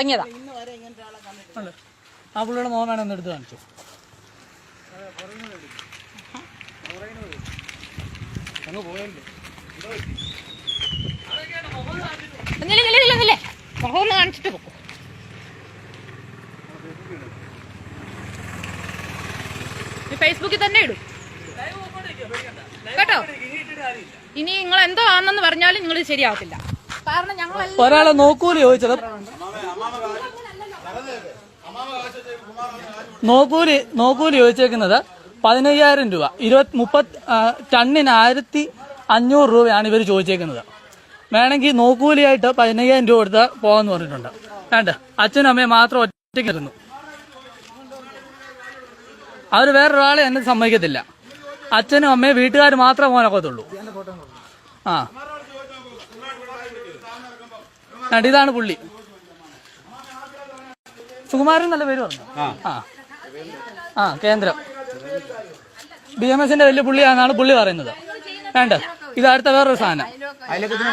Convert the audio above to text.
തുടങ്ങിയതാ. ആ പുള്ളിയുടെ മോൻ വേണം ഒന്ന് എടുത്ത് കാണിച്ചു. കാണിച്ചിട്ട്. പോകും ഫേസ്ബുക്കിൽ തന്നെ ഇടും. കേട്ടോ? ഇനി നിങ്ങൾ എന്തോ ആണെന്ന് പറഞ്ഞാലും നിങ്ങൾ ശരിയാവത്തില്ല. കാരണം ഞങ്ങൾ ഒരാളെ നോക്കൂല ചോദിച്ചത്? നോക്കൂലി നോക്കൂലി ചോദിച്ചേക്കുന്നത് പതിനയ്യായിരം രൂപ. ഇരുപത്തി മുപ്പത്തി ടണ്ണിന് ആയിരത്തി അഞ്ഞൂറ് രൂപയാണ് ഇവർ ചോദിച്ചേക്കുന്നത്. വേണമെങ്കിൽ നോക്കൂലിയായിട്ട് പതിനയ്യായിരം രൂപ കൊടുത്ത് പോകാന്ന് പറഞ്ഞിട്ടുണ്ട്. വേണ്ട അച്ഛനും അമ്മയും മാത്രം ഒറ്റയ്ക്ക് ഒറ്റയ്ക്കിരുന്നു അവർ വേറൊരാളെ എന്നെ സമ്മതിക്കത്തില്ല. അച്ഛനും അമ്മയും വീട്ടുകാർ മാത്രം പോകാനൊക്കത്തുള്ളൂ. ആ. ഇതാണ് പുള്ളി. സുകുമാരൻ നല്ല പേര് പറഞ്ഞു? ആ. ആ. കേന്ദ്രം. ബി എം എസിന്റെ വലിയ പുള്ളിയാണെന്നാണ് പുള്ളി പറയുന്നത്. വേണ്ട ഇത് അടുത്ത വേറൊരു സാധനം. അയലക്കത്തിന്